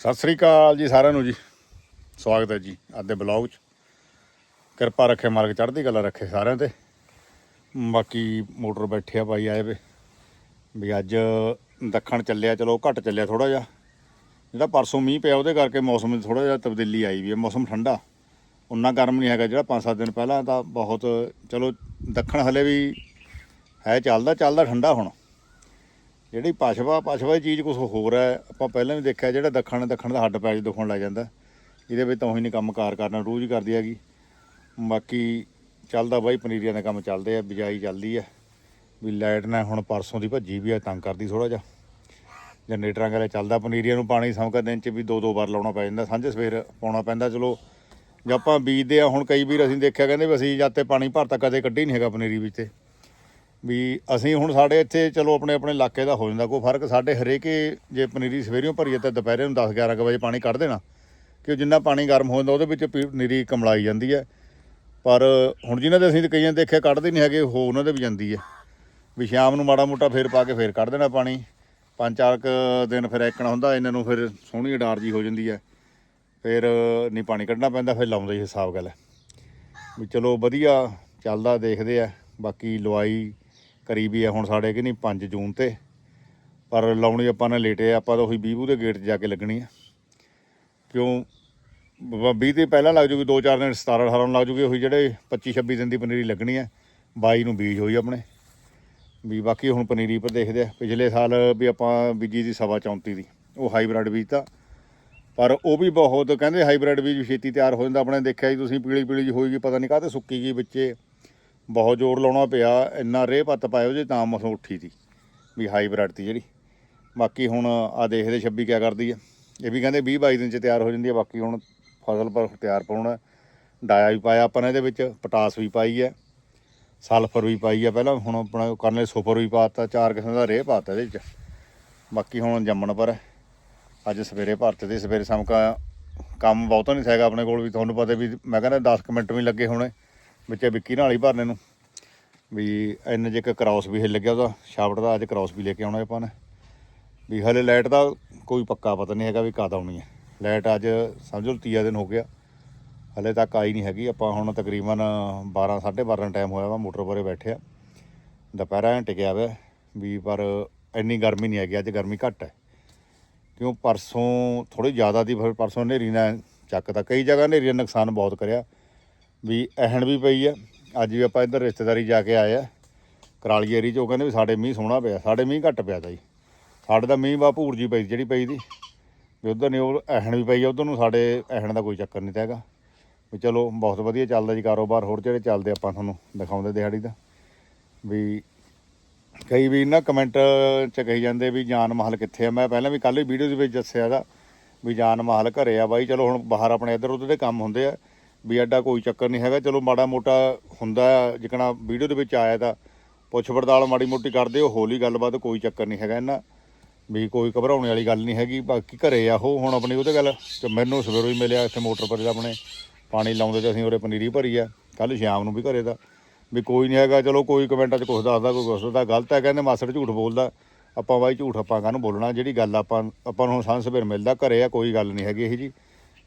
ਸਤਿ ਸ੍ਰੀ ਅਕਾਲ ਜੀ ਸਾਰਿਆਂ ਨੂੰ ਜੀ। ਸਵਾਗਤ ਹੈ ਜੀ ਅੱਜ ਦੇ ਬਲੌਗ 'ਚ। ਕਿਰਪਾ ਰੱਖੇ ਮਾਲਕ ਚੜ੍ਹਦੀ ਕਲਾ ਰੱਖੇ ਸਾਰਿਆਂ ਤੇ। ਬਾਕੀ ਮੋਟਰ ਬੈਠਿਆ ਭਾਈ ਆਏ ਵੇ। ਵੀ ਅੱਜ ਦੱਖਣ ਚੱਲਿਆ, ਚਲੋ ਘੱਟ ਚੱਲਿਆ ਥੋੜਾ ਜਿਹਾ। ਜਿਹੜਾ ਪਰਸੋਂ ਮੀਂਹ ਪਿਆ ਉਹਦੇ ਕਰਕੇ ਮੌਸਮ ਵਿੱਚ ਥੋੜਾ ਜਿਹਾ ਤਬਦੀਲੀ ਆਈ ਵੀ ਹੈ ਮੌਸਮ ਠੰਡਾ। ਉਨਾ ਗਰਮ ਨਹੀਂ ਹੈਗਾ ਜਿਹੜਾ 5-7 ਦਿਨ ਪਹਿਲਾਂ ਤਾਂ ਬਹੁਤ, ਚਲੋ ਦੱਖਣ ਹਲੇ ਵੀ ਹੈ, ਚੱਲਦਾ ਚੱਲਦਾ ਠੰਡਾ ਹੁਣ। ਜਿਹੜੀ ਪਛਵਾ ਪਛਵਾ ਦੀ ਚੀਜ਼ ਕੁਝ ਹੋਰ ਹੈ। ਆਪਾਂ ਪਹਿਲਾਂ ਵੀ ਦੇਖਿਆ ਜਿਹੜਾ ਦੱਖਣ ਦੱਖਣ ਦਾ ਹੱਡ ਪੈਜ ਦੁਖਣ ਲੱਗ ਜਾਂਦਾ। ਇਹਦੇ ਵਿੱਚ ਤਾਂ ਉਹੀ ਨਹੀਂ ਕੰਮਕਾਰ ਕਰਨਾ, ਰੋਜ਼ ਹੀ ਕਰਦੀ ਹੈਗੀ। ਬਾਕੀ ਚੱਲਦਾ ਬਾਈ, ਪਨੀਰੀਆਂ ਦਾ ਕੰਮ ਚੱਲਦੇ ਆ, ਬਿਜਾਈ ਚੱਲਦੀ ਆ। ਵੀ ਲਾਈਟ ਨਾ ਹੁਣ ਪਰਸੋਂ ਦੀ ਭੱਜੀ ਵੀ ਆ, ਤੰਗ ਕਰਦੀ ਥੋੜਾ ਜਿਹਾ। ਜਨਰੇਟਰਾਂ ਕਰੇ ਚੱਲਦਾ, ਪਨੀਰੀਆਂ ਨੂੰ ਪਾਣੀ ਸਮਕਾ ਦਿਨ ਚ ਵੀ ਦੋ ਦੋ ਵਾਰ ਲਾਉਣਾ ਪੈ ਜਾਂਦਾ, ਸਾਂਝੇ ਸਵੇਰ ਪਾਉਣਾ ਪੈਂਦਾ, ਚਲੋ। ਜੇ ਆਪਾਂ ਬੀਜਦੇ ਆ, ਹੁਣ ਕਈ ਵੀਰ ਅਸੀਂ ਦੇਖਿਆ, ਕਹਿੰਦੇ ਵੀ ਅਸੀਂ ਜਦ ਤੇ ਪਾਣੀ ਭਰਤਾ ਕਦੇ ਕੱਢੀ ਨਹੀਂ ਹੈਗਾ ਪਨੀਰੀ ਵਿੱਚ ਤੇ। ਵੀ ਅਸੀਂ ਹੁਣ ਸਾਡੇ ਇੱਥੇ ਚਲੋ ਆਪਣੇ ਆਪਣੇ ਇਲਾਕੇ ਦਾ ਹੋ ਜਾਂਦਾ, ਕੋਈ ਫ਼ਰਕ ਸਾਡੇ ਹਰੇਕੇ ਜੇ ਪਨੀਰੀ ਸਵੇਰਿਓਂ ਭਰੀਏ ਤਾਂ ਦੁਪਹਿਰੇ ਨੂੰ 10 11 ਕੁ ਵਜੇ ਪਾਣੀ ਕੱਢ ਦੇਣਾ ਕਿ ਜਿੰਨਾ ਪਾਣੀ ਗਰਮ ਹੋ ਜਾਂਦਾ ਉਹਦੇ ਵਿੱਚ ਪੀ- ਪਨੀਰੀ ਕਮਲਾਈ ਜਾਂਦੀ ਹੈ। ਪਰ ਹੁਣ ਜਿਨ੍ਹਾਂ ਦੇ ਅਸੀਂ ਕਈਆਂ ਦੇਖਿਆ ਕੱਢਦੇ ਨਹੀਂ ਹੈਗੇ ਹੋ ਉਹਨਾਂ ਦੇ ਵੀ ਜਾਂਦੀ ਹੈ। ਵੀ ਸ਼ਾਮ ਨੂੰ ਮਾੜਾ ਮੋਟਾ ਫੇਰ ਪਾ ਕੇ ਫੇਰ ਕੱਢ ਦੇਣਾ ਪਾਣੀ, ਪੰਜ ਚਾਰ ਕੁ ਦਿਨ ਫਿਰ ਐਕਣਾ ਹੁੰਦਾ, ਇਹਨਾਂ ਨੂੰ ਫਿਰ ਸੋਹਣੀ ਅਡਾਰ ਜੀ ਹੋ ਜਾਂਦੀ ਹੈ। ਫਿਰ ਨਹੀਂ ਪਾਣੀ ਕੱਢਣਾ ਪੈਂਦਾ, ਫਿਰ ਲਾਉਂਦੇ ਹੀ ਹਿਸਾਬ ਗੱਲ ਵੀ ਚਲੋ ਵਧੀਆ ਚੱਲਦਾ, ਦੇਖਦੇ ਆ, ਬਾਕੀ ਲਵਾਈ ਕਰੀ ਵੀ ਆ ਹੁਣ ਸਾਡੇ ਕਿ ਨਹੀਂ 5 ਜੂਨ ਤੇ। ਪਰ ਲਾਉਣੀ ਆਪਾਂ ਨੇ ਲੇਟੇ ਆਪਾਂ ਤਾਂ ਉਹੀ ਬੀਬੂ ਦੇ ਗੇਟ 'ਚ ਜਾ ਕੇ ਲੱਗਣੀ ਆ। ਕਿਉਂ? 20 ਤੇ ਪਹਿਲਾਂ ਲੱਗ ਜੂਗੀ 2-4 ਦਿਨ 17 18 ਨੂੰ ਲੱਗ ਜੂਗੀ, ਉਹੀ ਜਿਹੜੇ 25 26 ਦਿਨ ਦੀ ਪਨੀਰੀ ਲੱਗਣੀ ਆ। 22 ਨੂੰ ਬੀਜ ਹੋਈ ਆਪਣੇ। ਵੀ ਬਾਕੀ ਹੁਣ ਪਨੀਰੀ ਪਰ ਦੇਖਦੇ ਆ, ਪਿਛਲੇ ਸਾਲ ਵੀ ਆਪਾਂ ਬੀਜੀ ਦੀ ਸਵਾ 34 ਦੀ, ਉਹ ਹਾਈਬ੍ਰਿਡ ਬੀਜ ਤਾਂ ਪਰ ਉਹ ਵੀ ਬਹੁਤ, ਕਹਿੰਦੇ ਹਾਈਬ੍ਰਿਡ ਬੀਜ ਛੇਤੀ ਤਿਆਰ ਹੋ ਜਾਂਦਾ, ਆਪਣੇ ਦੇਖਿਆ ਜੀ ਤੁਸੀਂ ਪੀਲੀ ਪੀਲੀ ਜੀ ਹੋਈਗੀ ਪਤਾ ਨਹੀਂ ਕਾਹਤੇ ਸੁੱਕੀ ਗਈ ਵਿੱਚੇ। ਬਹੁਤ ਜ਼ੋਰ ਲਾਉਣਾ ਪਿਆ, ਇੰਨਾ ਰੇਹ ਪੱਤ ਪਾਇਓ ਜੇ ਤਾਂ ਮਸੋਂ ਉੱਠੀ ਤੀ, ਵੀ ਹਾਈਬ੍ਰਿਡ ਤੀ ਜਿਹੜੀ। ਬਾਕੀ ਹੁਣ ਆ ਦੇਖਦੇ 26 ਕਿਆ ਕਰਦੀ ਹੈ ਇਹ ਵੀ ਕਹਿੰਦੇ 20 22 ਦਿਨ ਚ ਤਿਆਰ ਹੋ ਜਾਂਦੀ ਹੈ ਬਾਕੀ ਹੁਣ ਫਸਲ ਪਰ ਤਿਆਰ ਪਾਉਣਾ। ਡਾਇਆ ਵੀ ਪਾਇਆ ਆਪਾਂ ਨੇ ਇਹਦੇ ਵਿੱਚ, ਪਟਾਸ ਵੀ ਪਾਈ ਹੈ ਸਲਫਰ ਵੀ ਪਾਈ ਆ ਪਹਿਲਾਂ, ਹੁਣ ਆਪਣਾ ਕਰਨੇ ਸੁਪਰ ਵੀ ਪਾਤਾ ਚਾਰ ਕਿਸਮ ਦਾ ਰੇਹ ਪਾਤਾ ਇਹਦੇ ਵਿੱਚ। ਬਾਕੀ ਹੁਣ ਜੰਮਣ ਪਰ ਹੈ। ਅੱਜ ਸਵੇਰੇ ਭਰਤੇ ਤੇ ਸਵੇਰੇ ਸਮਕਾ ਕੰਮ ਬਹੁਤਾ ਨਹੀਂ ਸੀਗਾ ਆਪਣੇ ਕੋਲ ਵੀ, ਤੁਹਾਨੂੰ ਪਤਾ ਵੀ ਮੈਂ ਕਹਿੰਦਾ 10 ਕੁ ਮਿੰਟ ਵੀ ਲੱਗੇ ਹੋਣੇ। ਵਿੱਚੇ ਵਿੱਕੀ ਨਾਲ ਹੀ ਭਰਨੇ ਨੂੰ। ਵੀ ਇੰਨੇ ਜੇ ਇੱਕ ਕ੍ਰਾਸ ਵੀ ਹਿੱਲ ਗਿਆ ਉਹਦਾ ਸ਼ਾਫਟ ਦਾ ਅੱਜ ਕ੍ਰਾਸ ਵੀ ਲੈ ਕੇ ਆਉਣਾ ਆਪਾਂ ਨੇ। ਵੀ ਹਲੇ ਲਾਈਟ ਦਾ ਕੋਈ ਪੱਕਾ ਪਤਾ ਨਹੀਂ ਹੈਗਾ ਵੀ ਕਦ ਆਉਣੀ ਹੈ। ਲਾਈਟ ਅੱਜ ਸਮਝੋ ਤੀਆ ਦਿਨ ਹੋ ਗਿਆ। ਹਲੇ ਤੱਕ ਆਈ ਨਹੀਂ ਹੈਗੀ। ਆਪਾਂ ਹੁਣ ਤਕਰੀਬਨ 12 12:30 ਟਾਈਮ ਹੋਇਆ ਵਾ, ਮੋਟਰ ਪਰੇ ਬੈਠੇ ਆ। ਦੁਪਹਿਰਾਂ ਐਂ ਟਿਕਿਆ ਵਾ ਵੀ ਪਰ ਇੰਨੀ ਗਰਮੀ ਨਹੀਂ ਹੈਗੀ, ਅੱਜ ਗਰਮੀ ਘੱਟ ਹੈ। ਕਿਉਂ? ਪਰਸੋਂ ਥੋੜੀ ਜ਼ਿਆਦਾ ਦੀ ਫਿਰ ਪਰਸੋਂ ਹਨੇਰੀ ਨਾਲ ਚੱਕਦਾ ਕਈ ਜਗ੍ਹਾ ਹਨੇਰੀ ਨੇ ਨੁਕਸਾਨ ਬਹੁਤ ਕਰਿਆ। ਵੀ ਅਹਿਣ ਵੀ ਪਈ ਆ। ਅੱਜ ਵੀ ਆਪਾਂ ਇੱਧਰ ਰਿਸ਼ਤੇਦਾਰੀ ਜਾ ਕੇ ਆਏ ਆ। ਕਰਾਲੀ ਏਰੀ ਚ ਉਹ ਕਹਿੰਦੇ ਵੀ ਸਾਡੇ ਮੀਂਹ ਸੋਹਣਾ ਪਿਆ, ਸਾਡੇ ਮੀਂਹ ਘੱਟ ਪਿਆ ਤਾ ਜੀ ਸਾਡੇ ਦਾ ਮੀਂਹ ਵਾ ਭੂਰ ਜੀ ਪਈ ਜਿਹੜੀ ਪਈ ਦੀ ਵੀ ਉਧਰ ਨਹੀਂ ਉਹ ਅਹਿਣ ਵੀ ਪਈ ਆ, ਉਧਰ ਨੂੰ ਸਾਡੇ ਅਹਿਣ ਦਾ ਕੋਈ ਚੱਕਰ ਨਹੀਂ ਤਾਂ ਹੈਗਾ। ਵੀ ਚਲੋ, ਬਹੁਤ ਵਧੀਆ ਚੱਲਦਾ ਜੀ ਕਾਰੋਬਾਰ, ਹੋਰ ਜਿਹੜੇ ਚੱਲਦੇ ਆਪਾਂ ਤੁਹਾਨੂੰ ਦਿਖਾਉਂਦੇ ਦਿਹਾੜੀ ਦਾ। ਵੀ ਕਈ ਵੀ ਨਾ ਕਮੈਂਟ ਚ ਕਹੀ ਜਾਂਦੇ ਵੀ ਜਾਨ ਮਹਲ ਕਿੱਥੇ ਆ। ਮੈਂ ਪਹਿਲਾਂ ਵੀ ਕੱਲ ਹੀ ਵੀਡੀਓ ਦੇ ਵਿੱਚ ਦੱਸਿਆ ਹੈਗਾ ਵੀ ਜਾਨ ਮਹਲ ਘਰੇ ਆ ਬਾਈ। ਚਲੋ ਹੁਣ ਬਾਹਰ ਆਪਣੇ ਇੱਧਰ ਉੱਧਰ ਦੇ ਕੰਮ ਹੁੰਦੇ ਆ। ਵੀ ਐਡਾ ਕੋਈ ਚੱਕਰ ਨਹੀਂ ਹੈਗਾ। ਚਲੋ ਮਾੜਾ ਮੋਟਾ ਹੁੰਦਾ ਆ, ਜਿਕਣਾ ਵੀਡੀਓ ਦੇ ਵਿੱਚ ਆਇਆ ਤਾਂ ਪੁੱਛ ਪੜਤਾਲ ਮਾੜੀ ਮੋਟੀ ਕਰਦੇ ਉਹ ਹੋਲੀ ਗੱਲਬਾਤ ਕੋਈ ਚੱਕਰ ਨਹੀਂ ਹੈਗਾ ਇਹਨਾਂ। ਵੀ ਕੋਈ ਘਬਰਾਉਣ ਵਾਲੀ ਗੱਲ ਨਹੀਂ ਹੈਗੀ ਬਾਕੀ ਘਰੇ ਆ ਉਹ ਹੁਣ ਆਪਣੀ ਉਹਦੇ ਗੱਲ। ਤੇ ਮੈਨੂੰ ਸਵੇਰੋਂ ਹੀ ਮਿਲਿਆ ਇੱਥੇ ਮੋਟਰ ਪਰ ਆਪਣੇ ਪਾਣੀ ਲਾਉਂਦੇ ਤੇ ਅਸੀਂ ਉਰੇ ਪਨੀਰੀ ਭਰੀ ਆ ਕੱਲ ਸ਼ਾਮ ਨੂੰ ਵੀ ਘਰੇ ਦਾ। ਵੀ ਕੋਈ ਨਹੀਂ ਹੈਗਾ ਚਲੋ ਕੋਈ ਕਮੈਂਟਾਂ 'ਚ ਕੁਛ ਦੱਸਦਾ ਕੋਈ ਕੁਛ ਦੱਸਦਾ ਗਲਤ ਹੈ ਕਹਿੰਦੇ ਮਾਸੜ ਝੂਠ ਬੋਲਦਾ। ਆਪਾਂ ਬਾਈ ਝੂਠ ਆਪਾਂ ਕਾਹਨੂੰ ਬੋਲਣਾ ਜਿਹੜੀ ਗੱਲ ਆਪਾਂ ਆਪਾਂ ਨੂੰ ਸੰਸ ਸਵੇਰ ਮਿਲਦਾ ਘਰੇ ਆ ਕੋਈ ਗੱਲ ਨਹੀਂ ਹੈਗੀ ਇਹ ਜੀ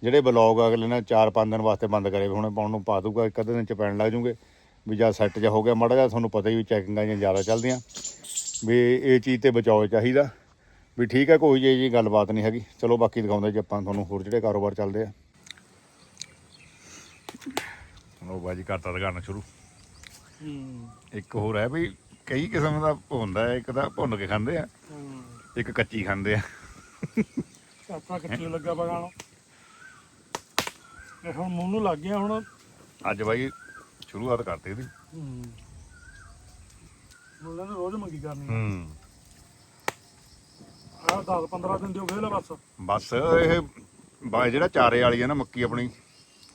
ਜਿਹੜੇ ਬਲੌਗ ਅਗਲੇ ਨੇ 4-5 ਦਿਨ ਵਾਸਤੇ ਬੰਦ ਕਰੇ ਹੁਣ ਪਾਉਣ ਨੂੰ ਪਾ ਦੂਗਾ ਇੱਕ ਅੱਧੇ ਦਿਨ ਚ ਪੈਣ ਲੱਗ ਜੂਗੇ ਵੀ ਜਦ ਸੈੱਟ ਜਾ ਹੋ ਗਿਆ ਮਾੜਾ ਜਿਹਾ ਤੁਹਾਨੂੰ ਪਤਾ ਹੀ ਵੀ ਚੈਕਿੰਗਾਂ ਜਿਹੀਆਂ ਜ਼ਿਆਦਾ ਚੱਲਦੀਆਂ ਵੀ ਇਹ ਚੀਜ਼ ਤੇ ਬਚਾਓ ਚਾਹੀਦਾ ਵੀ ਠੀਕ ਹੈ ਕੋਈ ਜਿਹੀ ਜੀ ਗੱਲਬਾਤ ਨਹੀਂ ਹੈਗੀ ਚਲੋ ਬਾਕੀ ਦਿਖਾਉਂਦੇ ਜੀ ਆਪਾਂ ਤੁਹਾਨੂੰ ਹੋਰ ਜਿਹੜੇ ਕਾਰੋਬਾਰ ਚੱਲਦੇ ਆ। ਲੋ ਬਾਜੀ ਕਰਤਾ ਦੁਕਾਨ ਸ਼ੁਰੂ। ਇੱਕ ਹੋਰ ਹੈ ਵੀ ਕਈ ਕਿਸਮ ਦਾ ਹੁੰਦਾ ਹੈ ਇੱਕ ਤਾਂ ਭੁੰਨ ਕੇ ਖਾਂਦੇ ਆ ਇੱਕ ਕੱਚੀ ਖਾਂਦੇ ਆ। ਕਿੱਥੇ ਲੱਗਾ ਬਗਾਣ ਇਹ ਹੁਣ ਮੂੰਹ ਨੂੰ ਲੱਗ ਗਿਆ ਹੁਣ। ਅੱਜ ਬਾਈ ਸ਼ੁਰੂਆਤ ਕਰਤੀ ਇਹਦੀ। ਹੂੰ। ਮੁੱਲਾਂ ਨੇ ਰੋਜ਼ ਮੰਗੀ ਕਰਨੀ। ਹੂੰ। ਆ 10 15 ਦਿਨ ਦਿਓ ਵੇਲਾ ਬਸ। ਬਸ ਇਹ ਬਾ ਜਿਹੜਾ ਚਾਰੇ ਵਾਲੀ ਆ ਨਾ ਮੱਕੀ ਆਪਣੀ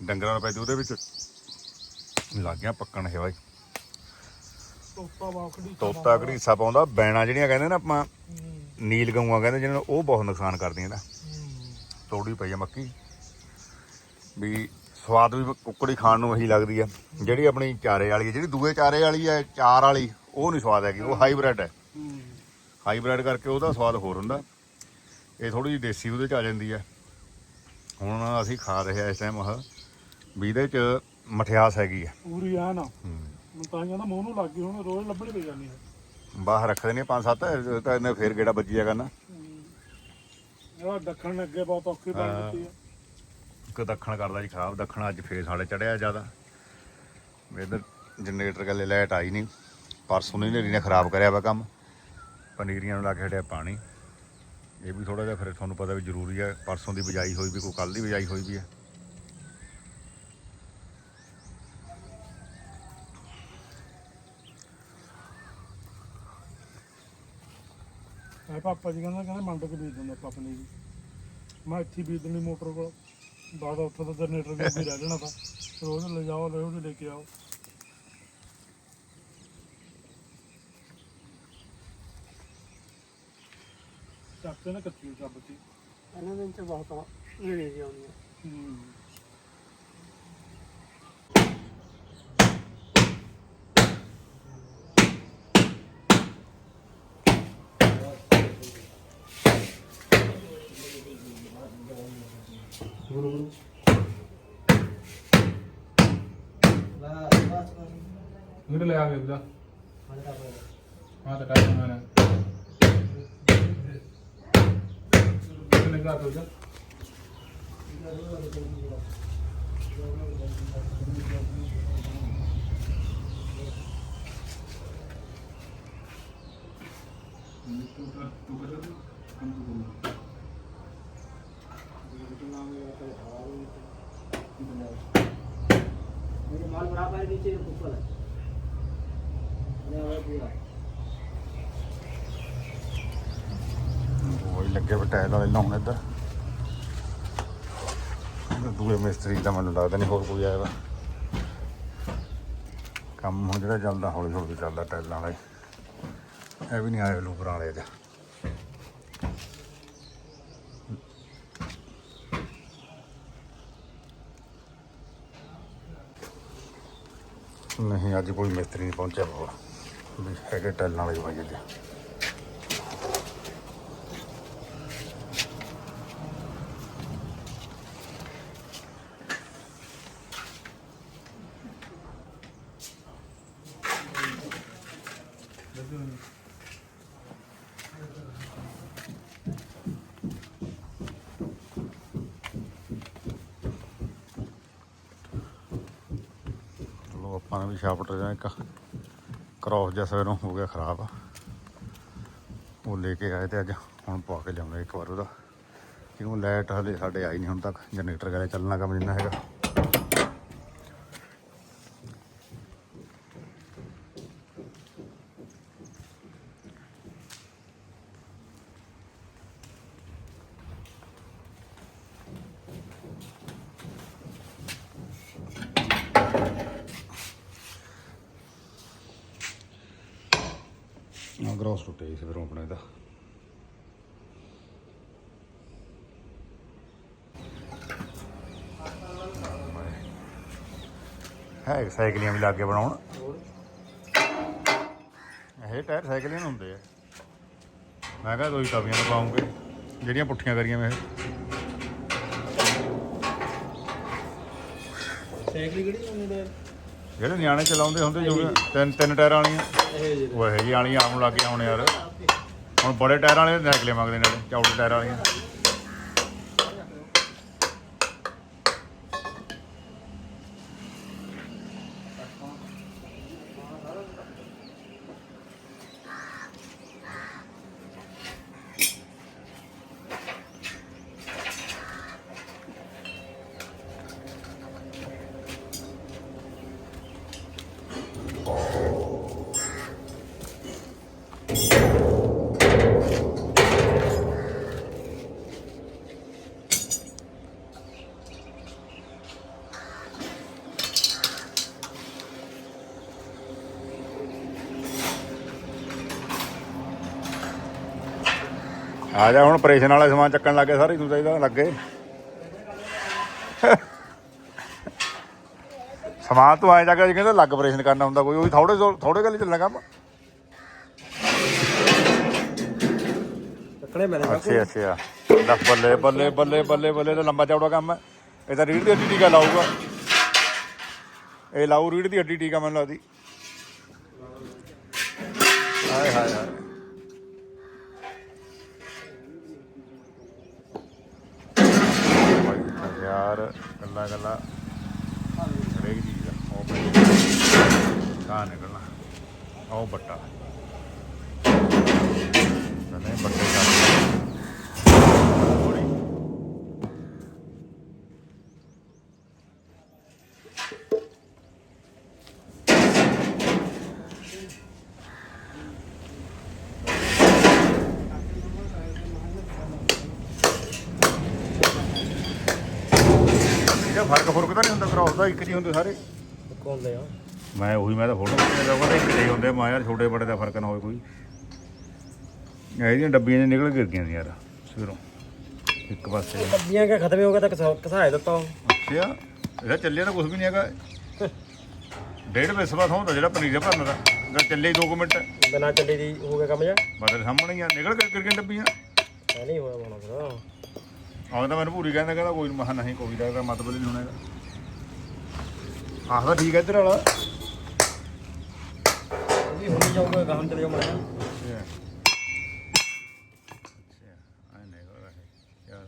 ਡੰਗਰਾਂ ਨੂੰ ਪੈਦੀ ਉਹਦੇ ਵਿੱਚ। ਲੱਗ ਗਿਆ ਪੱਕਣ ਹੈ ਬਾਈ। ਤੋਤਾ ਵਾਕੜੀ ਤੋਤਾ ਘੜੀਸਾ ਪਾਉਂਦਾ ਬੈਣਾ ਜਿਹੜੀਆਂ ਕਹਿੰਦੇ ਨਾ ਆਪਾਂ ਨੀਲ ਗਊਆਂ ਕਹਿੰਦੇ ਜਿਹਨਾਂ ਨੂੰ ਉਹ ਬਹੁਤ ਨੁਕਸਾਨ ਕਰਦੀਆਂ ਨਾ। ਤੋੜੀ ਪਈ ਆ ਮੱਕੀ। ਵੀ ਸਵਾਦ ਵੀ ਕੁੱਕੜੀ ਖਾਣ ਨੂੰ ਇਹੀ ਲੱਗਦੀ ਆ। ਜਿਹੜੀ ਆਪਣੀ ਚਾਰੇ ਵਾਲੀ ਆ ਜਿਹੜੀ ਦੂਏ ਚਾਰੇ ਵਾਲੀ ਆ ਚਾਰ ਵਾਲੀ ਉਹ ਨਹੀਂ ਸਵਾਦ ਹੈਗੀ ਉਹ ਹਾਈਬ੍ਰਿਡ ਹੈ। ਹੂੰ ਹਾਈਬ੍ਰਿਡ ਕਰਕੇ ਉਹਦਾ ਸਵਾਦ ਹੋਰ ਹੁੰਦਾ। ਇਹ ਥੋੜੀ ਜਿਹੀ ਦੇਸੀ ਉਹਦੇ ਚ ਆ ਜਾਂਦੀ ਹੈ ਹੁਣ ਅਸੀਂ ਖਾ ਰਹੇ ਆ ਇਸ ਟਾਈਮ ਆਹ ਵੀ ਇਹਦੇ ਚ ਮਠਿਆਸ ਹੈਗੀ ਆ। ਪੂਰੀ ਆ ਨਾ। ਮੈਂ ਤਾਂ ਹੀ ਕਹਿੰਦਾ ਮੂੰਹ ਨੂੰ ਲੱਗ ਗਈ ਹੁਣ ਰੋਜ਼ ਲੱਭਣੀ ਪਈ ਜਾਂਦੀ ਹੈ ਬਾਹਰ ਰੱਖਦੇ ਨੇ ਪੰਜ ਸੱਤ ਇਹ ਤਾਂ ਇਹਨੇ ਫੇਰ ਗੇੜਾ ਵੱਜੀ ਜਾਗਾ ਨਾ ਇਹਦਾ ਦੱਖਣ ਅੱਗੇ ਬਹੁਤ ਔਖੀ ਬਣ ਹਾਂ। ਦਿੱਤੀ ਹੈ ਇੱਕ ਦੱਖਣ ਕਰਦਾ ਜੀ ਖਰਾਬ, ਦੱਖਣ ਅੱਜ ਫੇਰ ਸਾਡੇ ਚੜਿਆ ਜ਼ਿਆਦਾ। ਇਧਰ ਜਨਰੇਟਰ ਗੱਲੇ ਲਾਈਟ ਆਈ ਨਹੀਂ, ਪਰਸੋਂ ਨੇ ਨੇਰੀ ਨੇ ਖਰਾਬ ਕਰਿਆ ਵਾ ਕੰਮ। ਪਨੀਰੀਆਂ ਨੂੰ ਲਾ ਕੇ ਹਟਿਆ ਪਾਣੀ। ਇਹ ਵੀ ਥੋੜਾ ਜਿਹਾ ਫਿਰ ਤੁਹਾਨੂੰ ਪਤਾ ਵੀ ਜ਼ਰੂਰੀ ਹੈ ਪਰਸੋਂ ਦੀ ਬਿਜਾਈ ਹੋਈ ਵੀ ਕੋਈ ਕੱਲ ਦੀ ਬਿਜਾਈ ਹੋਈ ਵੀ ਹੈ ਇਹ ਪਾਪਾ ਜੀ ਕਹਿੰਦਾ, ਕਹਿੰਦੇ ਮੰਡ ਕੇ ਬੀਜ ਦਿੰਦਾ ਪਾਪਾ ਨੇ ਜੀ ਮੈਂ ਇੱਥੇ ਬੀਜ ਦਿੰਦੀ ਮੋਟਰ ਕੋਲ। ਬਾਅਦ ਉੱਥੇ ਤਾਂ ਜਨਰੇਟਰ ਦੇ ਅੱਗੇ ਰਹਿ ਜਾਣਾ ਤਾਂ। ਰੋਜ਼ ਲੈ ਜਾਓ ਰੋਜ਼ ਲੈ ਕੇ ਆਓ। ਚੱਕਦੇ ਨੇ ਕੱਚੀ ਚੱਬ ਤੀ ਇਹਨਾਂ ਦਿਨ ਚ ਬਹੁਤ ਨੇੜੇ ਆਉਂਦੀਆਂ ਹੂੰ। మిడిల్ యాభై ఇద్దా మాట టైం ఎగ్జాంపుల్ माल बराबर नीचे ऊपर है ਉਹ ਲੱਗੇ ਵੇ ਵਾਲੇ ਲਾਉਣ ਇੱਧਰ। ਦੂਏ ਮਿਸਤਰੀ ਦਾ ਮੈਨੂੰ ਲੱਗਦਾ ਨਹੀਂ ਹੋਰ ਕੋਈ ਆਇਆ ਵਾ। ਕੰਮ ਹੁਣ ਜਿਹੜਾ ਚੱਲਦਾ, ਹੌਲੀ ਹੌਲੀ ਚੱਲਦਾ ਟਾਇਲਾਂ ਵਾਲੇ ਇਹ ਵੀ ਨਹੀਂ ਆਏ ਲੂਪਰ ਵਾਲੇ ਦਾ ਨਹੀਂ, ਅੱਜ ਕੋਈ ਮਿਸਤਰੀ ਨਹੀਂ ਪਹੁੰਚਿਆ ਹੋਰ ਹੈਗੇ ਟਾਇਲਾਂ ਵਾਲੇ ਭਾਈ ਜੀ ਚਲੋ ਆਪਾਂ ਨੇ ਵੀ ਸ਼ਾਫਟ ਜਾਂ ਇੱਕ ਟੌਸ ਜਿਹਾ ਸਵੇਰੋਂ ਹੋ ਗਿਆ ਖਰਾਬ। ਉਹ ਲੈ ਕੇ ਆਏ ਤੇ ਅੱਜ ਹੁਣ ਪਾ ਕੇ ਲਿਆਉਂਦੇ ਇੱਕ ਵਾਰ ਉਹਦਾ। ਕਿਉਂ ਲਾਈਟ ਹਲੇ ਸਾਡੇ ਆਈ ਨਹੀਂ ਹੁਣ ਤੱਕ। ਜਨਰੇਟਰ ਗਲੇ ਚੱਲਣਾ ਕੰਮ ਜਿੰਨਾ ਹੈਗਾ। ਆ ਗ੍ਰੋਸ ਟੁੱਟੇ ਸੀ ਫਿਰ ਹੈ ਸਾਈਕਲੀਆਂ ਵੀ ਲਾਗੇ ਬਣਾਉਣ। ਇਹ ਟਾਇਰ ਸਾਈਕਲੀਆਂ ਨੂੰ ਹੁੰਦੇ ਆ। ਮੈਂ ਕਿਹਾ ਦੋਈ ਤਵੀਆਂ ਲਗਾਉਂਗੇ ਜਿਹੜੀਆਂ ਪੁੱਠੀਆਂ ਕਰੀਆਂ ਮੈਂ ਸਾਈਕਲ ਕਿਹੜੀ ਹੁੰਦੀ ਨੇ ਜਿਹੜੇ ਨਿਆਣੇ ਚਲਾਉਂਦੇ ਹੁੰਦੇ ਜੋ ਤਿੰਨ ਤਿੰਨ ਟਾਇਰਾਂ ਵਾਲੀਆਂ। ਉਹ ਇਹ ਜਿਹੀ ਵਾਲੀਆਂ ਆਉਣ ਲੱਗ ਗਈਆਂ ਹੁਣ ਯਾਰ। ਹੁਣ ਬੜੇ ਟਾਇਰਾਂ ਵਾਲੇ ਨੈਕਲੇ ਮੰਗਦੇ ਨੇ ਚੌੜੇ ਟਾਇਰਾਂ ਵਾਲੀਆਂ। ਆ ਜਾ ਹੁਣ ਆਪਰੇਸ਼ਨ ਵਾਲਾ ਸਮਾਨ ਚੱਕਣ ਲੱਗੇ ਸਾਰੇ ਤੂੰ ਚਾਹੀਦਾ ਲੱਗੇ। ਸਮਾਨ ਤੋਂ ਆਏ ਜਾ ਕੇ ਕਹਿੰਦਾ ਲੱਗ ਆਪਰੇਸ਼ਨ ਕਰਨਾ ਹੁੰਦਾ ਕੋਈ ਉਹ ਥੋੜੇ ਥੋੜੇ ਗੱਲ ਚੱਲਣਾ ਕੰਮ। ਚੱਕਣੇ ਮੈਨੇ ਅੱਛਾ ਅੱਛਾ। ਲੈ ਬੱਲੇ ਬੱਲੇ ਬੱਲੇ ਬੱਲੇ ਬੱਲੇ ਤਾਂ ਲੰਬਾ ਚੌੜਾ ਕੰਮ ਹੈ। ਇਹ ਤਾਂ ਰੀੜ ਦੀ ਹੱਡੀ ਟੀਕਾ ਲਾਊਗਾ। ਇਹ ਲਾਊ ਰੀੜ ਦੀ ਹੱਡੀ ਟੀਕਾ ਮੈਨੂੰ ਲੱਗਦੀ। ਹਾਏ ਹਾਏ ਹਾਏ। ਭਾਈ ਯਾਰ ਗੱਲਾਂ ਗੱਲਾਂ ਹਰੇਕ ਚੀਜ਼ ਦਾ ਉਹ ਭਾਈ ਕਾ ਨਿਕਲਣਾ ਉਹ ਬੱਟਾ ਨਹੀਂ ਬੱਟੇ ਕਰ ਥੋੜੀ ਇਹ ਫ਼ਰਕ ਫੁਰਕ ਤਾਂ ਨਹੀਂ ਹੁੰਦਾ ਕਰਾਉਸ ਦਾ ਇੱਕ ਜੀ ਹੁੰਦੇ ਸਾਰੇ। ਕੌਣ ਲਿਆ ਮੈਂ ਉਹੀ ਮੈਂ ਤਾਂ ਫੋਟੋ ਰਿਹਾ ਕਹਿੰਦਾ ਇੱਕ ਜਿਹੇ ਹੁੰਦੇ ਮੈਂ ਯਾਰ ਛੋਟੇ ਬੜੇ ਦਾ ਫ਼ਰਕ ਨਾ ਹੋਵੇ ਕੋਈ। ਇਹਦੀਆਂ ਡੱਬੀਆਂ ਜਿਹੀਆਂ ਨਿਕਲ ਗਿਰ ਗਈਆਂ ਸੀ ਯਾਰ ਸਿਰੋਂ ਇੱਕ ਪਾਸੇ। ਡੱਬੀਆਂ ਕਿ ਖਤਮ ਹੋ ਗਿਆ ਤਾਂ ਕਸਾਇਆ ਦਿੱਤਾ ਉਹ। ਅੱਛਾ ਇਹਦਾ ਚੱਲਿਆ ਤਾਂ ਕੁਝ ਵੀ ਨਹੀਂ ਹੈਗਾ। ਡੇਢ ਵਿਸਵਾ ਹੁੰਦਾ ਜਿਹੜਾ ਪਨੀਰ ਦਾ ਭਰਨਾ ਦਾ। ਜਿਹੜਾ ਚੱਲੇ 2 ਮਿੰਟ। ਬਿਨਾ ਚੱਲੀ ਦੀ ਹੋ ਗਿਆ ਕੰਮ ਜਾ ਬਦਲ ਸਾਹਮਣੇ ਹੀ ਆ ਨਿਕਲ ਕੇ ਗਿਰ ਗਈਆਂ ਡੱਬੀਆਂ। ਐ ਨਹੀਂ ਹੋਇਆ ਹੋਣਾ ਫਿਰ ਆਉਂਦਾ ਤਾਂ ਮੈਨੂੰ ਭੂਰੀ ਕਹਿੰਦਾ ਕਹਿੰਦਾ ਕੋਈ ਮਹਾ ਨਹੀਂ, ਕੋਈ ਦਾ ਮਤਲਬ ਨਹੀਂ ਹੋਣਾ ਇਹਦਾ। ਆਖਦਾ ਠੀਕ ਹੈ ਇੱਧਰ ਵਾਲਾ। ਵੀ ਹੋਣੀ ਜਾਊਗਾ, ਗਾਹਾਂ ਚਲੇ ਜਾਊਗਾ ਮੈਂ ਅੱਛਾ ਅੱਛਾ ਆਏ ਨਹੀਂ ਹੋ ਰਿਹਾ ਯਾਰ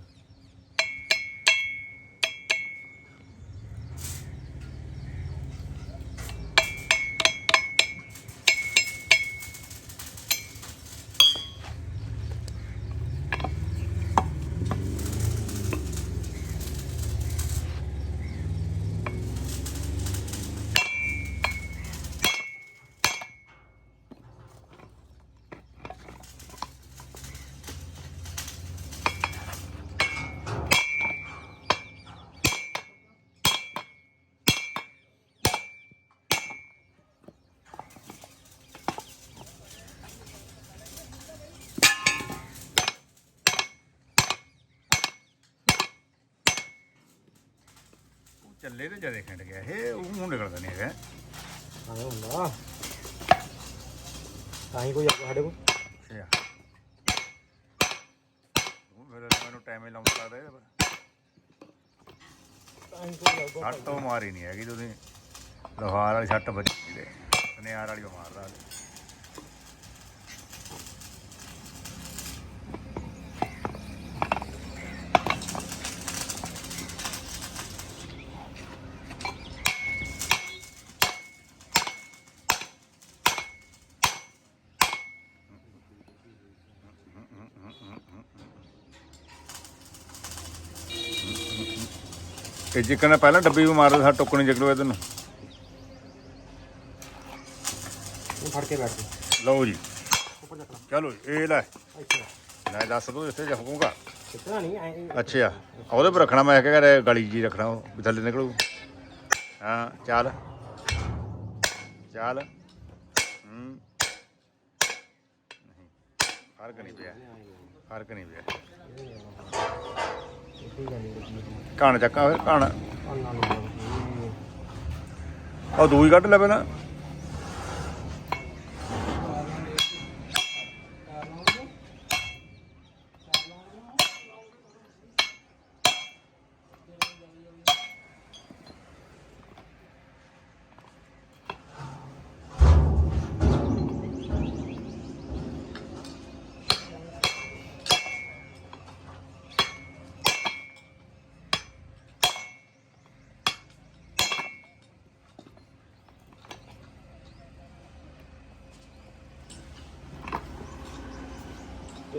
ਚੱਲੇ ਤੇ ਜਦੇ ਖਿੰਡ ਗਿਆ ਇਹ ਉਹ ਮੂੰਹ ਨਿਕਲਦਾ ਨਹੀਂ ਹੈਗਾ। ਆਇਆ ਹੁੰਦਾ। ਤਾਂ ਹੀ ਕੋਈ ਆਊਗਾ ਸਾਡੇ ਕੋਲ। ਅੱਛਾ। ਉਹ ਫਿਰ ਤਾਂ ਮੈਨੂੰ ਟਾਈਮ ਹੀ ਲਾਉਣਾ ਲੱਗਦਾ ਇਹਦੇ ਤਾਂ ਹੀ ਕੋਈ ਆਊਗਾ ਸੱਟ ਤੋਂ ਮਾਰੀ ਨਹੀਂ ਹੈਗੀ ਤੁਸੀਂ ਲੋਹਾਰ ਵਾਲੀ ਸੱਟ ਵੱਜੀ ਦੇ ਸੁਨਿਆਰ ਵਾਲੀ ਉਹ ਮਾਰਦਾ। ਇਹ ਜਿੱਕਣ ਪਹਿਲਾਂ ਡੱਬੀ ਵੀ ਮਾਰਦਾ ਸਾ ਟੁੱਕਣੀ ਜਗੜੋ ਇਹਦੇ ਨੂੰ। ਇਹ ਫੜ ਕੇ ਬੈਠ ਕੇ ਲਓ ਜੀ। ਉੱਪਰ ਚਲੋ ਇਹ ਲੈ। ਅੱਛਾ ਲੈ ਦੱਸ ਦੋ ਇੱਥੇ ਜਫੂਗਾ ਕਿਤਨਾ ਨਹੀਂ ਐ ਅੱਛਾ। ਉਹਦੇ ਪਰ ਰੱਖਣਾ ਮੈਂ ਕਿਹਾ ਕਰੇ ਗਲੀ ਜੀ ਰੱਖਣਾ ਉਹ ਵੀ ਥੱਲੇ ਨਿਕਲੂ। ਹਾਂ ਚੱਲ। ਚੱਲ। ਹੂੰ। ਨਹੀਂ ਫ਼ਰਕ ਨਹੀਂ ਪਿਆ। ਫ਼ਰਕ ਨਹੀਂ ਪਿਆ। ਇੱਥੇ ਕਣ ਚੱਕਾ ਫਿਰ ਕਣ। ਉਹ ਦੂਈ ਕੱਢ ਲੈ ਪਹਿਲਾਂ।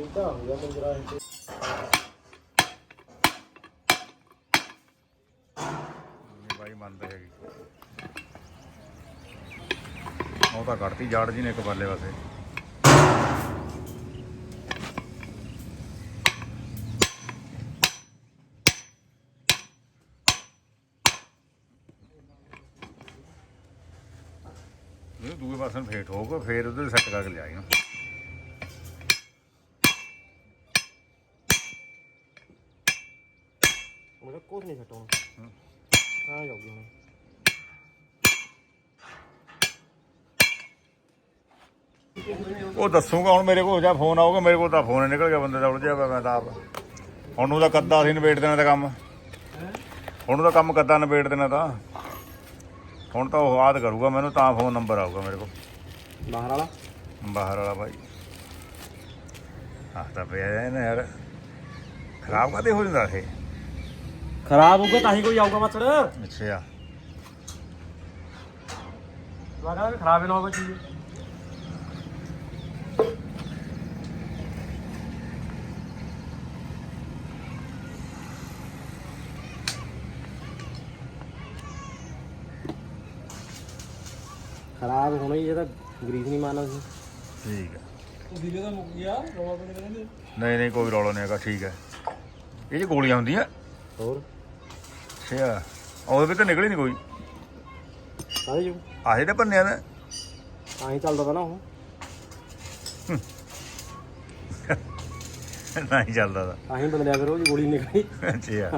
ਟਿਕਟਾ ਹੋ ਗਿਆ ਮੰਜਰਾ ਇੱਥੇ। ਨਹੀਂ ਬਾਈ ਮੰਨਦੇ ਹੈਗੀ। ਉਹ ਤਾਂ ਕੱਢਤੀ ਜਾੜ ਜੀ ਨੇ ਇੱਕ ਬੱਲੇ ਪਾਸੇ। ਇਹ ਦੂਏ ਪਾਸੇ ਨੂੰ ਫੇਟ ਹੋਊਗਾ ਫੇਰ ਉਧਰ ਸੈੱਟ ਕਰਕੇ ਲਿਆਈ ਨਾ। ਉਹਦਾ ਕੁਝ ਨਹੀਂ ਘਟਾਉਣਾ ਆ ਜਾਊਗੀ ਹੁਣ। ਉਹ ਦੱਸੂਗਾ ਹੁਣ ਮੇਰੇ ਕੋਲ ਜਾਂ ਫੋਨ ਆਊਗਾ ਮੇਰੇ ਕੋਲ ਤਾਂ ਫੋਨ ਨਿਕਲ ਗਿਆ ਬੰਦੇ ਦਾ ਉਲਝਿਆ ਪਿਆ ਮੈਂ ਤਾਂ ਆਪ। ਹੁਣ ਉਹਦਾ ਕੱਦਾ ਅਸੀਂ ਨਿਬੇੜ ਦੇਣਾ ਤਾਂ ਕੰਮ। ਹੁਣ ਉਹਦਾ ਕੰਮ ਕੱਦਾ ਨਿਬੇੜ ਦੇਣਾ ਤਾਂ। ਹੁਣ ਤਾਂ ਉਹ ਬਾਅਦ ਕਰੂਗਾ ਮੈਨੂੰ ਤਾਂ ਫੋਨ ਨੰਬਰ ਆਊਗਾ ਮੇਰੇ ਕੋਲ। ਬਾਹਰ ਵਾਲਾ? ਬਾਹਰ ਵਾਲਾ ਭਾਈ ਆਹ ਤਾਂ ਪਿਆ ਇਹਨੇ ਯਾਰ। ਖਰਾਬ ਕਦੇ ਹੋ ਜਾਂਦਾ ਇਹ? ਖਰਾਬ ਹੋਊਗਾ ਤਾਂ ਹੀ ਕੋਈ ਆਊਗਾ ਮੱਛੜ ਅੱਛਾ ਲਗਾ ਖਰਾਬ ਹੀ ਨਾ ਹੋਵੇ ਚੀਜ਼ ਖਰਾਬ ਹੋਣਾ ਹੀ ਇਹਦਾ ਗਰੀਸ ਨਹੀਂ ਮਾਰਨਾ ਸੀ ਠੀਕ ਹੈ ਦੀਵੇ ਦਾ ਮੁੱਕ ਗਿਆ ਰੋਵਾ ਬਣੇ ਕਹਿੰਦੇ ਨਹੀਂ ਨਹੀਂ ਕੋਈ ਰੌਲਾ ਨਹੀਂ ਹੈਗਾ ਠੀਕ ਹੈ ਇਹ 'ਚ ਗੋਲੀਆਂ ਹੁੰਦੀਆਂ ਹੋਰ ਅੱਛਾ। ਉਹਦੇ ਵਿੱਚ ਤਾਂ ਨਿਕਲੀ ਨਹੀਂ ਕੋਈ। ਕਾਹਦੇ ਜੋ। ਆਹ ਜਿਹੜੇ ਪੰਨਿਆਂ ਦਾ। ਤਾਂ ਹੀ ਚੱਲਦਾ ਤਾ ਨਾ ਉਹ ਨਹੀਂ ਚੱਲਦਾ ਦਾ ਤਾਂ ਹੀ ਬਦਲਿਆ ਫਿਰ ਉਹ ਜੀ ਗੋਲੀ ਨਿਕਲੀ। ਅੱਛਾ।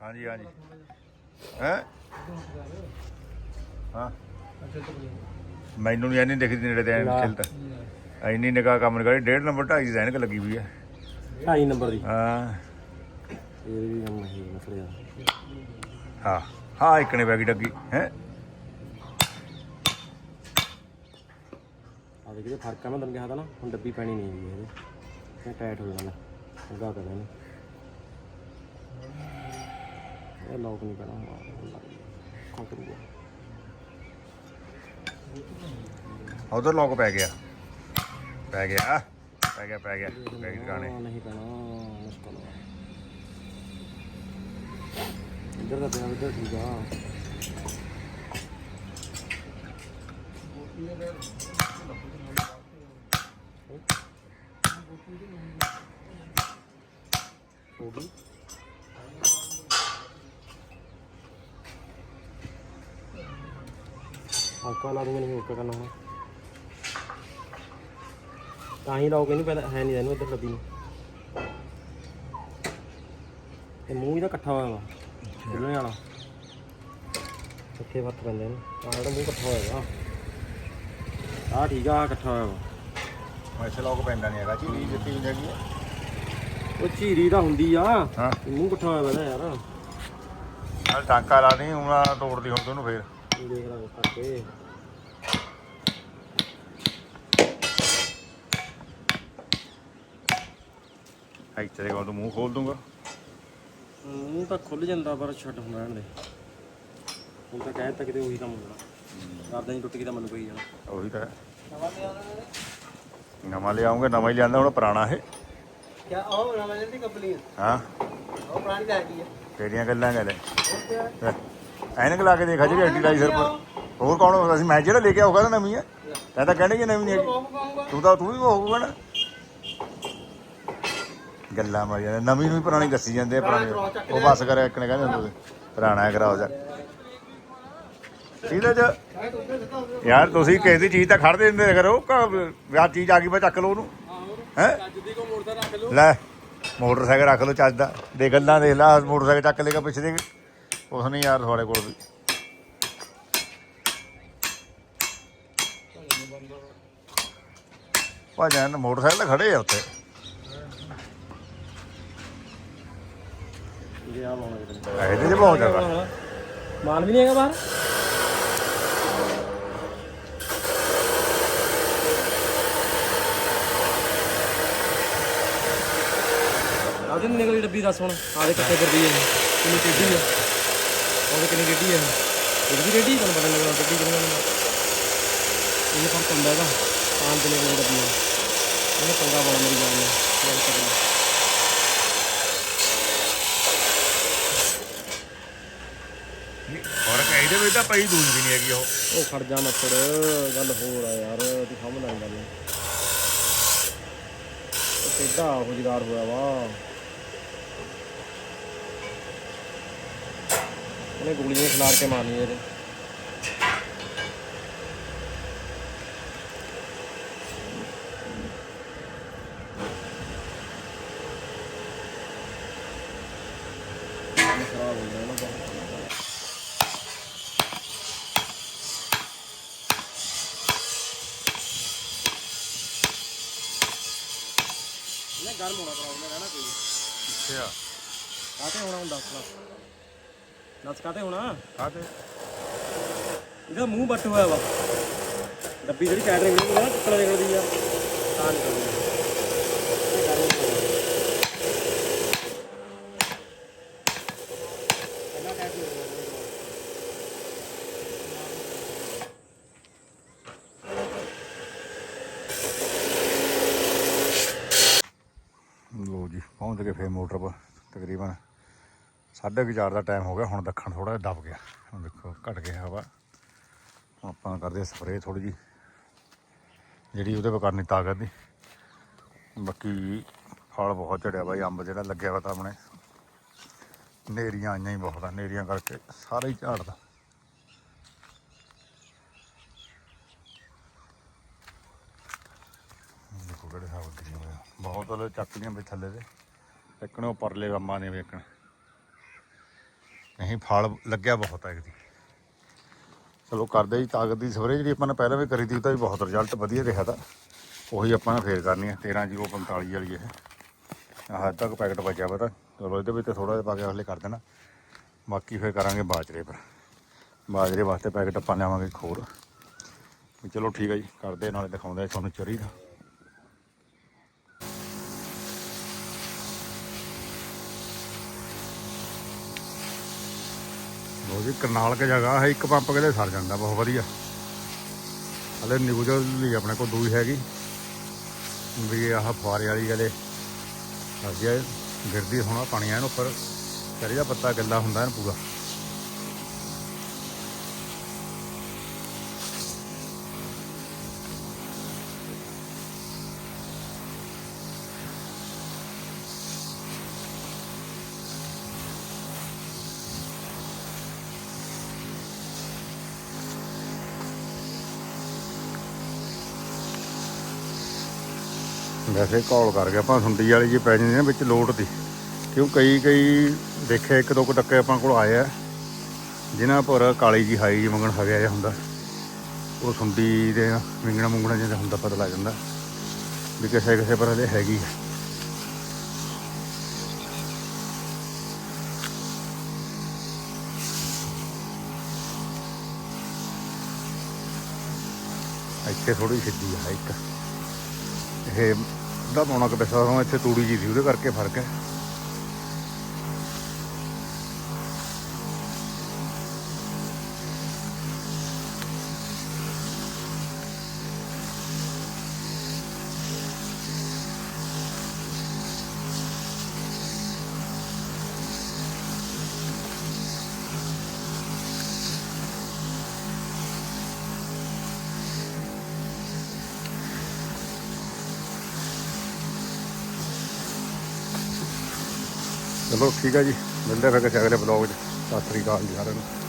ਹਾਂਜੀ ਹਾਂਜੀ। ਹੈ? ਹਾਂ। ਮੈਨੂੰ ਨਹੀਂ ਐਨੀ ਦਿਖਦੀ ਨੇੜੇ ਤੇ ਨਾ। ਖਿਲਦਾ। ਐਨੀ ਨਿਗਾਹ ਕੰਮ ਨਹੀਂ ਕਰੀ ਡੇਢ ਨੰਬਰ ਢਾਈ ਦੀ ਐਨਕ ਲੱਗੀ ਹੋਈ ਹੈ ਢਾਈ ਨੰਬਰ ਦੀ। ਹਾਂ। ਇਹ ਵੀ ਕੰਮ ਨਹੀਂ ਮਸਲੇ ਹਾਂ ਹਾਂ ਇੱਕ ਨੇ ਬੈਗੀ ਡੱਗੀ ਹੈ? ਆ ਦੇਖੀ ਫ਼ਰਕ ਆ ਮੈਂ ਤੈਨੂੰ ਕਿਹਾ ਤਾ ਨਾ ਹੁਣ ਡੱਬੀ ਪੈਣੀ ਨਹੀਂ ਹੈਗੀ ਇਹਦੇ। ਇਹ ਟਾਈਟ ਹੋ ਜਾਣਾ ਲਗਾ ਕਰ ਇਹਨੂੰ ਇਹ ਲੋਕ ਨਹੀਂ ਪੈਣਾ ਕੌਣ ਕਰੂਗਾ ਉਧਰ ਲੋਕ ਪੈ ਗਿਆ। ਪੈ ਗਿਆ। ਪੈ ਗਿਆ ਪੈ ਗਿਆ। ਪੈ ਗਿਆ ਗਾਣੇ ਨਹੀਂ ਪੈਣਾ। ਮੁਸ਼ਕਲ ਇੱਧਰ ਦਾ ਪਿਆ ਇੱਧਰ ਠੀਕ ਆ। ਹਲਕਾ ਲਾ ਦੂੰਗਾ ਨਹੀਂ ਹੋਰ ਕਰਨਾ ਹੁਣ। ਤਾਂ ਹੀ ਲਾਓਗੇ ਨਹੀਂ ਪਹਿਲਾਂ ਹੈ ਨਹੀਂ ਇਹਨੂੰ ਇੱਧਰ ਲੱਭੀ ਨੂੰ। ਤੇ ਮੂੰਹ ਇਹਦਾ ਇਕੱਠਾ ਹੋਇਆ ਵਾ ਖੁੱਲਣੇ ਵਾਲਾ ਇੱਥੇ ਵੱਤ ਪੈਂਦੇ ਨੇ ਆਹ ਜਿਹੜਾ ਮੂੰਹ ਇਕੱਠਾ ਹੋਇਆ ਵਾ। ਆਹ ਠੀਕ ਆ ਆਹ ਇਕੱਠਾ ਹੋਇਆ ਵਾ। ਵੈਸੇ ਲੋਕ ਪੈਂਦਾ ਨਹੀਂ ਹੈਗਾ ਜੀ ਜਿੱਤੀ ਹੈਗੀ ਆ। ਉਹ ਝੀਰੀ ਤਾਂ ਹੁੰਦੀ ਆ ਹਾਂ। ਮੂੰਹ ਇਕੱਠਾ ਹੋਇਆ ਵਾ ਇਹਦਾ ਯਾਰ। ਨਾਲ ਟਾਂਕਾ ਲਾ ਦੇ ਉਹਨਾਂ ਤੋੜਦੀ ਹੁਣ ਤੈਨੂੰ ਫੇਰ। ਦੇਖ ਲਾ ਕਰਕੇ। ਇੱਥੇ ਦੇ ਕੋਲ ਤੂੰ ਮੂੰਹ ਖੋਲ ਦੂੰਗਾ। ਮੂੰਹ ਤਾਂ ਖੁੱਲ ਜਾਂਦਾ ਪਰ ਛੱਡ ਹੁਣ ਰਹਿਣ ਦੇ। ਹੁਣ ਤਾਂ ਕਹਿ ਤਾ ਕਿਤੇ ਉਹੀ ਕੰਮ ਹੋਣਾ। ਆਪਦਾ ਹੀ ਟੁੱਟ ਗਈ ਤਾਂ ਮੈਨੂੰ ਕੋਈ ਜਾਣਾ। ਉਹੀ ਤਾਂ ਹੈ। ਨਵਾਂ ਲਿਆਉਂਗੇ ਨਵਾਂ ਹੀ ਲਿਆਂਦਾ ਹੁਣ ਪੁਰਾਣਾ ਇਹ। ਕਿਆ ਉਹ ਨਵਾਂ ਜਲਦੀ ਕੰਪਨੀ ਹਾਂ। ਉਹ ਪੁਰਾਣੀ ਤਾਂ ਹੈਗੀ ਆ। ਤੇਰੀਆਂ ਗੱਲਾਂ ਗੱਲ ਐਨਕ ਲਾ ਕੇ ਦੇਖਾ ਜਿਹੜੀ ਸਿਰ ਪਰ। ਹੋਰ ਕੌਣ ਹੋਊਗਾ? ਅਸੀਂ ਮੈਂ ਜਿਹੜਾ ਲੈ ਕੇ ਆਊਗਾ ਨਾ ਨਵੀਂ ਹੈ ਤੈਂ ਤਾਂ ਕਹਿਣੀ ਕਿ ਨਵੀਂ ਨਹੀਂ ਹੈਗੀ ਤੂੰ ਤਾਂ ਤੂੰ ਵੀ ਹੋਊਗਾ ਨਾ। ਗੱਲਾਂ ਮਾਰੀਆਂ ਨੇ। ਨਵੀਂ ਨੂੰ ਵੀ ਪੁਰਾਣੀ ਦੱਸੀ ਜਾਂਦੇ ਆ ਪੁਰਾਣੀ ਉਹ ਬਸ ਕਰ ਇੱਕ ਨੇ ਕਹਿੰਦੇ ਹੁੰਦੇ ਸੀ, ਪੁਰਾਣਾ ਹੈ ਕਰਾਓ ਜਾ। ਇਹਦੇ ਚ ਯਾਰ ਤੁਸੀਂ ਕਿਸੇ ਦੀ ਚੀਜ਼ ਤਾਂ ਖੜ ਦੇ ਦਿੰਦੇ ਕਰੋ ਯਾਰ ਚੀਜ਼ ਆ ਗਈ ਬਈ ਚੱਕ ਲਓ ਉਹਨੂੰ। ਹੈ? ਜੱਦੀ ਲੈ ਮੋਟਰਸਾਈਕਲ ਰੱਖ ਲਓ ਚੱਜ ਦਾ। ਦੇ ਗੱਲਾਂ ਦੇਖ ਲਾ ਮੋਟਰਸਾਈਕਲ ਚੱਕ ਲੇਗਾ ਪਿੱਛੇ ਦੇ। ਉਸ ਨਹੀਂ ਯਾਰ ਤੁਹਾਡੇ ਕੋਲ ਵੀ। ਭਾਜਨ ਮੋਟਰਸਾਈਕਲ ਖੜੇ ਆ ਉੱਥੇ। ਆ ਲਾਉਣਾ ਕਿਤੇ ਇਹਦੇ 'ਚ ਬਹੁਤ ਜ਼ਿਆਦਾ। ਮਾਲ ਵੀ ਨਹੀਂ ਹੈਗਾ ਬਾਹਰ? ਆਦੇ ਨਿਕਲੀ ਡੱਬੀ ਦੱਸ ਹੁਣ? ਆਦੇ ਕਿੱਥੇ ਕਰਦੀ ਹੈ ਕਿੰਨੀ ਟੇਢੀ ਆ ਉਹਦੇ ਕਿੰਨੀ ਟੇਢੀ ਆ ਇਹ ਵੀ ਟੇਢੀ ਤੁਹਾਨੂੰ ਪਤਾ ਨਹੀਂ ਲੱਗਦਾ ਟੇਢੀ ਕਿੰਨੀ ਆ ਇਹ ਫ਼ਰਕ ਹੁੰਦਾ ਹੈਗਾ। ਆਮ ਤੇ ਨਿਕਲੀ ਡੱਬੀ ਆ ਇਹਨੇ ਪੰਗਾ ਬੜਾ ਮੇਰੀ ਜਾਨ ਨੂੰ। ਯਾਰ ਕਰਨਾ ਹੋਰ ਇਹਦੇ ਵਿੱਚ ਤਾਂ ਪਈ ਦੂਜ ਵੀ ਨਹੀਂ ਹੈਗੀ ਉਹ। ਉਹ ਖੜ ਜਾ ਮੱਛੜ ਗੱਲ ਹੋਰ ਆ ਯਾਰ, ਤੂੰ ਸਮਝ ਨਹੀਂ ਗੱਲ। ਉਹ ਕਿੱਡਾ ਉਹ ਜਗਾਰ ਹੋਇਆ ਵਾ? ਉਹਨੇ ਗੋਲੀਆਂ ਖਿਲਾਰ ਕੇ ਮਾਰਨੀ ਇਹਦੇ। ਖਰਾਬ ਹੋ ਗਿਆ ਇਹਨਾਂ ਗਰਮ ਹੋਣਾ ਕਰਾਉਂਦਾ ਰਹਿਣਾ ਕੋਈ। ਅੱਛਾ। ਕਾਤੇ ਹੋਣਾ ਹੁੰਦਾ ਦੱਸ? ਦੱਸ ਕਾਤੇ ਹੋਣਾ ਕਾਤੇ ਇਹਦਾ ਮੂੰਹ ਬੱਟ ਹੋਇਆ ਵਾ। ਡੱਬੀ ਜਿਹੜੀ ਕੈਟਰਿੰਗ ਨੂੰ ਨਾ ਟੁੱਕੜਾ ਨਿਕਲਦੀ ਆ। ਤਾਂ ਨਿਕਲਦੀ ਆ ਇਹ ਗਰਮ ਹੋਣਾ। ਪਹਿਲਾਂ ਟੈਪ ਹੋ ਗਿਆ ਲੋ ਜੀ ਪਹੁੰਚ ਗਏ ਫੇਰ ਮੋਟਰ ਪਰ ਤਕਰੀਬਨ ਸਾਢੇ ਕੁ ਚਾਰ ਦਾ ਟਾਈਮ ਹੋ ਗਿਆ, ਹੁਣ ਦੱਖਣ ਥੋੜਾ ਜਿਹਾ ਦਬ ਗਿਆ। ਹੁਣ ਦੇਖੋ, ਘਟ ਗਿਆ ਹਵਾ। ਆਪਾਂ ਕਰਦੇ ਸਪਰੇਅ ਥੋੜੀ ਜੀ ਜਿਹੜੀ ਉਹਦੇ ਪਰ ਕਰਨੀ ਤਾਕਤ ਦੀ। ਬਾਕੀ ਫਲ ਬਹੁਤ ਝੜਿਆ ਬਾਈ, ਅੰਬ ਜਿਹੜਾ ਲੱਗਿਆ ਵਾ ਤਾਂ ਆਪਣੇ। ਨੇਰੀਆਂ ਆਈਆਂ ਹੀ ਬਹੁਤ ਆ, ਨੇਰੀਆਂ ਕਰਕੇ ਸਾਰਾ ਹੀ ਝਾੜਦਾ ਦੇਖੋ ਕਿਹੜੇ ਹਿਸਾਬ ਕਰੀ ਹੋਇਆ ਬਹੁਤ ਉਹਦੇ ਚੱਕਦੀਆਂ ਵੀ ਥੱਲੇ ਦੇ ਇੱਕਣੇ ਉਹ ਪਰਲੇ ਅੰਮਾਂ ਨੇ ਵੇਖਣ। ਨਹੀਂ, ਫਲ ਲੱਗਿਆ ਬਹੁਤ ਹੈ ਇਹਦੀ ਚਲੋ ਕਰਦੇ ਜੀ ਤਾਕਤ ਦੀ ਸਵਰੇ ਜਿਹੜੀ ਆਪਾਂ ਨੇ ਪਹਿਲਾਂ ਵੀ ਕਰੀ ਤੀ, ਉਹ ਵੀ ਬਹੁਤ ਰਿਜ਼ਲਟ ਵਧੀਆ ਰਿਹਾ ਤਾਂ। ਉਹੀ ਆਪਾਂ ਨੇ ਫੇਰ ਕਰਨੀ ਹੈ 13045 ਵਾਲੀ ਇਹ। ਹੱਦ ਤੱਕ ਪੈਕਟ ਬਚਿਆ ਪਤਾ ਚਲੋ ਇਹਦੇ ਵਿੱਚ ਥੋੜਾ ਜਿਹਾ ਪਾ ਕੇ ਹਲੇ ਕਰ ਦੇਣਾ। ਬਾਕੀ ਫੇਰ ਕਰਾਂਗੇ ਬਾਜਰੇ ਪਰ। ਬਾਜਰੇ ਵਾਸਤੇ ਪੈਕਟ ਆਪਾਂ ਲਿਆਵਾਂਗੇ ਇੱਕ ਹੋਰ ਵੀ ਚਲੋ ਠੀਕ ਹੈ ਜੀ, ਕਰਦੇ ਨਾਲੇ ਦਿਖਾਉਂਦੇ ਆ ਤੁਹਾਨੂੰ ਚਰੀ ਦਾ। ਲੋ ਜੀ, ਕਰਨਾਲ ਕੇ ਜਗ੍ਹਾ ਹੈ, ਇੱਕ ਪੰਪ ਕਿਤੇ ਸਰ ਜਾਂਦਾ, ਬਹੁਤ ਵਧੀਆ। ਹਲੇ ਨਿਊਜ਼ਲ ਲਈ ਆਪਣੇ ਕੋਲ ਦੂਈ ਹੈਗੀ, ਵੀ ਆਹ ਫੁਆਰੇ ਵਾਲੀ ਗਲੇ ਸਰਦੀ ਗਿਰਦੀ ਹੋਣਾ, ਪਾਣੀ ਆ ਉੱਪਰ ਚਰੀ ਦਾ ਪੱਤਾ ਗੱਲਾ ਹੁੰਦਾ ਇਹਨੂੰ ਪੂਰਾ। ਵੈਸੇ ਕਾਲ ਕਰ ਗਿਆ ਆਪਾਂ ਸੁੰਡੀ ਵਾਲੀ ਜੀ ਪੈ ਜਾਂਦੀ ਨਾ ਵਿੱਚ ਲੋਟ ਦੀ। ਕਿਉਂ ਕਈ ਕਈ ਦੇਖਿਆ ਇੱਕ ਦੋ ਕੁ ਟੱਕੇ ਆਪਾਂ ਕੋਲ ਆਏ ਆ, ਜਿਨ੍ਹਾਂ ਪਰ ਕਾਲੀ ਜੀ ਹਾਈ ਜੀ ਮੰਗਣ ਹਗਿਆ ਜਿਹਾ ਹੁੰਦਾ। ਉਹ ਸੁੰਡੀ ਦੇ ਵਿੰਗਣਾ ਮੁੰਗਣਾ ਜਿਹਾ ਹੁੰਦਾ, ਪਤਾ ਲੱਗ ਜਾਂਦਾ ਵੀ ਕਿਸੇ ਕਿਸੇ ਪਰ ਹਲੇ ਹੈਗੀ ਹੈ ਇੱਥੇ ਥੋੜੀ ਸਿੱਧੀ ਆ, ਇੱਕ। ਇਹ ਅੱਧਾ ਪੌਣਾ ਕੁ ਪੈਸਾ ਇੱਥੇ ਤੂੜੀ ਜੀ ਸੀ ਉਹਦੇ ਕਰਕੇ ਫ਼ਰਕ ਹੈ। ਚਲੋ ਠੀਕ ਹੈ ਜੀ, ਮਿਲਦੇ ਫਿਰ ਕਿਸੇ ਅਗਲੇ ਬਲੌਗ 'ਚ। ਸਤਿ ਸ੍ਰੀ ਅਕਾਲ ਜੀ ਸਾਰਿਆਂ ਨੂੰ।